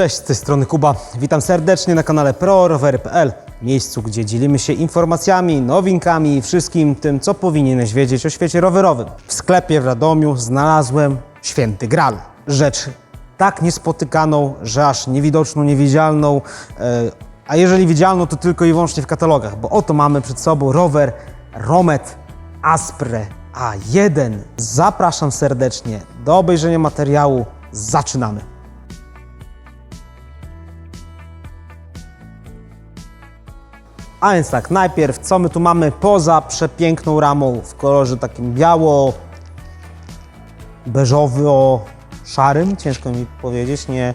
Cześć, z tej strony Kuba. Witam serdecznie na kanale prorowery.pl, miejscu, gdzie dzielimy się informacjami, nowinkami i wszystkim tym, co powinieneś wiedzieć o świecie rowerowym. W sklepie w Radomiu znalazłem święty Gral. Rzecz tak niespotykaną, że aż niewidoczną, niewidzialną, e, a jeżeli widzialną, to tylko i wyłącznie w katalogach, bo oto mamy przed sobą rower Romet Aspre A1. Zapraszam serdecznie do obejrzenia materiału. Zaczynamy. A więc tak, najpierw co my tu mamy poza przepiękną ramą w kolorze takim biało beżowo szarym, ciężko mi powiedzieć, nie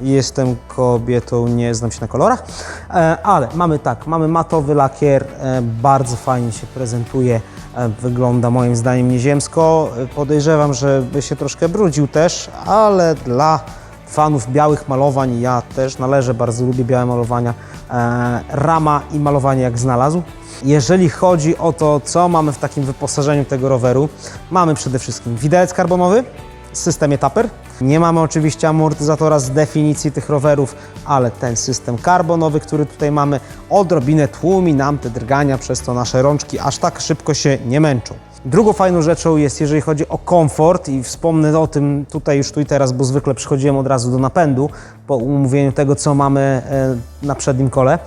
jestem kobietą, nie znam się na kolorach, e, ale mamy tak, mamy matowy lakier, e, bardzo fajnie się prezentuje, e, wygląda moim zdaniem nieziemsko, podejrzewam, że by się troszkę brudził też, ale dla fanów białych malowań, ja też należę, bardzo lubię białe malowania, e, rama i malowanie jak znalazł. Jeżeli chodzi o to, co mamy w takim wyposażeniu tego roweru, mamy przede wszystkim widelec karbonowy systemie Tupper. Nie mamy oczywiście amortyzatora z definicji tych rowerów, ale ten system karbonowy, który tutaj mamy, odrobinę tłumi nam te drgania, przez to nasze rączki aż tak szybko się nie męczą. Drugą fajną rzeczą jest, jeżeli chodzi o komfort i wspomnę o tym tutaj już tu i teraz, bo zwykle przychodziłem od razu do napędu po umówieniu tego, co mamy e, na przednim kole,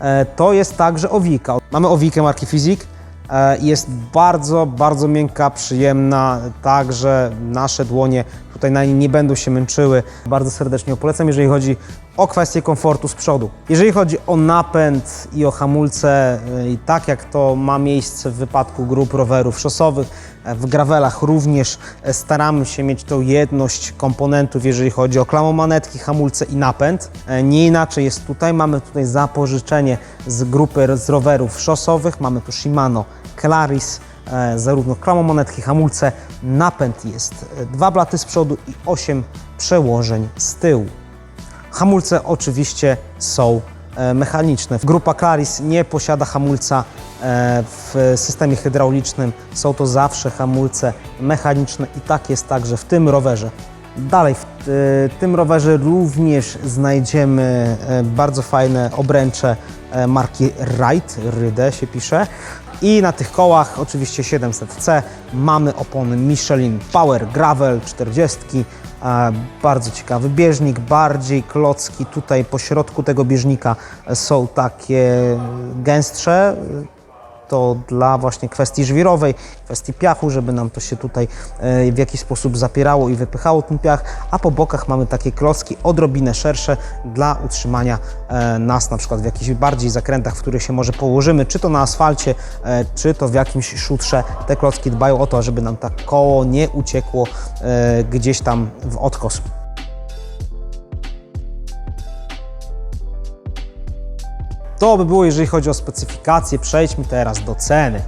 e, to jest także owika. Mamy owikę marki Fizik, E, Jest bardzo, bardzo miękka, przyjemna, tak, że nasze dłonie tutaj na niej nie będą się męczyły. Bardzo serdecznie polecam, jeżeli chodzi o kwestię komfortu z przodu. Jeżeli chodzi o napęd i o hamulce, e, i tak jak to ma miejsce w wypadku grup rowerów szosowych, e, w gravelach również e, staramy się mieć tą jedność komponentów, jeżeli chodzi o klamomanetki, hamulce i napęd. Nie inaczej jest tutaj. Mamy tutaj zapożyczenie z grupy z rowerów szosowych. Mamy tu Shimano Claris, e, zarówno klamomonetki, hamulce. Napęd jest e, dwa blaty z przodu i 8 przełożeń z tyłu. Hamulce oczywiście są e, mechaniczne. Grupa Claris nie posiada hamulca w systemie hydraulicznym. Są to zawsze hamulce mechaniczne i tak jest także w tym rowerze. Dalej, w tym rowerze również znajdziemy bardzo fajne obręcze marki Ride, Ryde się pisze. I na tych kołach, oczywiście 700C, mamy opony Michelin Power Gravel 40. E, Bardzo ciekawy bieżnik, bardziej klocki. Tutaj po środku tego bieżnika są takie gęstsze. To dla właśnie kwestii żwirowej, kwestii piachu, żeby nam to się tutaj e, w jakiś sposób zapierało i wypychało ten piach, a po bokach mamy takie klocki odrobinę szersze dla utrzymania e, nas na przykład w jakichś bardziej zakrętach, w których się może położymy, czy to na asfalcie, e, czy to w jakimś szutrze. Te klocki dbają o to, żeby nam tak koło nie uciekło gdzieś tam w odkos. To by było, jeżeli chodzi o specyfikację. Przejdźmy teraz do ceny.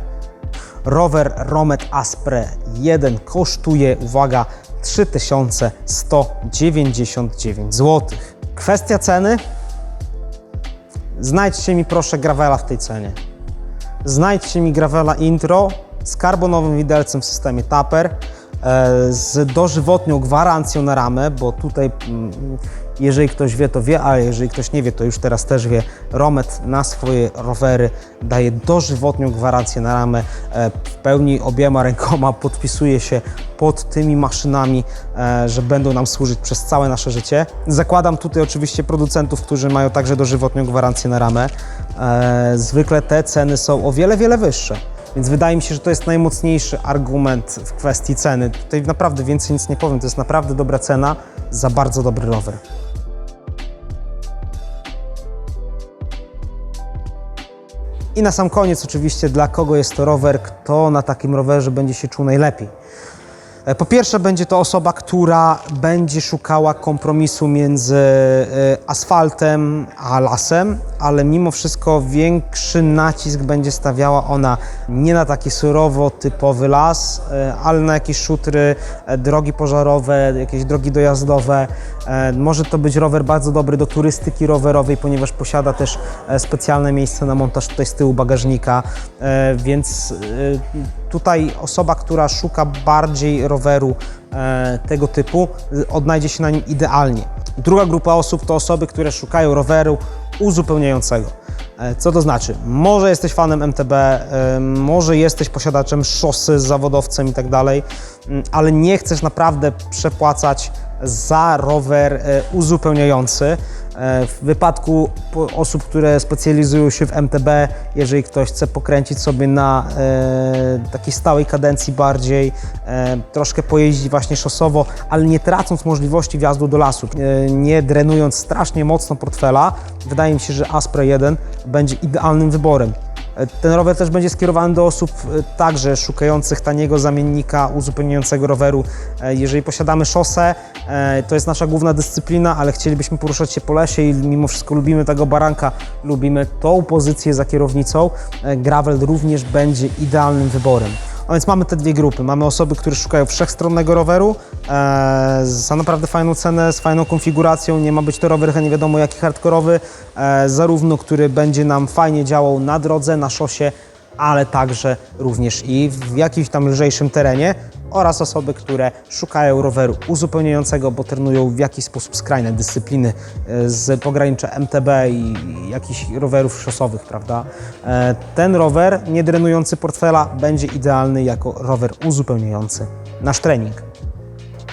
Rower Romet Aspre 1 kosztuje, uwaga, 3199 zł. Kwestia ceny? Znajdźcie mi proszę gravela w tej cenie. Znajdźcie mi gravela intro z karbonowym widelcem w systemie Tupper, e, z dożywotnią gwarancją na ramę, bo tutaj mm, jeżeli ktoś wie, to wie, ale jeżeli ktoś nie wie, to już teraz też wie. Romet na swoje rowery daje dożywotnią gwarancję na ramę. E, W pełni obiema rękoma podpisuje się pod tymi maszynami, e, że będą nam służyć przez całe nasze życie. Zakładam tutaj oczywiście producentów, którzy mają także dożywotnią gwarancję na ramę. E, Zwykle te ceny są o wiele, wiele wyższe. Więc wydaje mi się, że to jest najmocniejszy argument w kwestii ceny. Tutaj naprawdę więcej nic nie powiem. To jest naprawdę dobra cena za bardzo dobry rower. I na sam koniec oczywiście dla kogo jest to rower, kto na takim rowerze będzie się czuł najlepiej. E, Po pierwsze będzie to osoba, która będzie szukała kompromisu między e, asfaltem a lasem, ale mimo wszystko większy nacisk będzie stawiała ona nie na taki surowo typowy las, e, ale na jakieś szutry, drogi pożarowe, jakieś drogi dojazdowe. Może to być rower bardzo dobry do turystyki rowerowej, ponieważ posiada też specjalne miejsce na montaż tutaj z tyłu bagażnika, więc tutaj osoba, która szuka bardziej roweru e, tego typu, y, odnajdzie się na nim idealnie. Druga grupa osób to osoby, które szukają roweru uzupełniającego. E, Co to znaczy? Może jesteś fanem MTB, e, może jesteś posiadaczem szosy, zawodowcem i tak dalej, mm, ale nie chcesz naprawdę przepłacać za rower e, uzupełniający. E, W wypadku osób, które specjalizują się w MTB, jeżeli ktoś chce pokręcić sobie na e, takiej stałej kadencji bardziej, troszkę pojeździć właśnie szosowo, ale nie tracąc możliwości wjazdu do lasu, nie drenując strasznie mocno portfela, wydaje mi się, że Aspre 1 będzie idealnym wyborem. Ten rower też będzie skierowany do osób e, także szukających taniego zamiennika uzupełniającego roweru. E, Jeżeli posiadamy szosę, e, to jest nasza główna dyscyplina, ale chcielibyśmy poruszać się po lesie i mimo wszystko lubimy tego baranka, lubimy tą pozycję za kierownicą, gravel również będzie idealnym wyborem. A więc mamy te dwie grupy. Mamy osoby, które szukają wszechstronnego roweru e, za naprawdę fajną cenę, z fajną konfiguracją. Nie ma być to rower nie wiadomo jaki hardkorowy, e, zarówno który będzie nam fajnie działał na drodze, na szosie, ale także również i w jakimś tam lżejszym terenie oraz osoby, które szukają roweru uzupełniającego, bo trenują w jakiś sposób skrajne dyscypliny e, z pogranicza MTB i jakichś rowerów szosowych, prawda? E, Ten rower, nie drenujący portfela, będzie idealny jako rower uzupełniający nasz trening.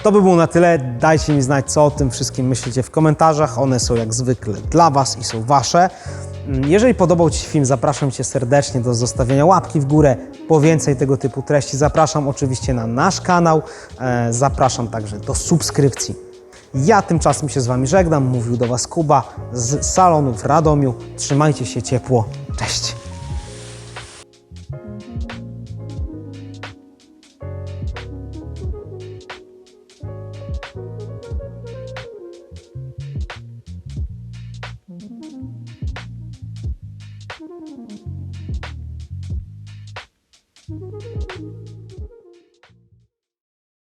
To by było na tyle. Dajcie mi znać, co o tym wszystkim myślicie w komentarzach. One są jak zwykle dla Was i są Wasze. Mm, Jeżeli podobał Ci się film, zapraszam Cię serdecznie do zostawienia łapki w górę. Po więcej tego typu treści zapraszam oczywiście na nasz kanał. E, Zapraszam także do subskrypcji. Ja tymczasem się z Wami żegnam. Mówił do Was Kuba z salonu w Radomiu. Trzymajcie się ciepło. Cześć!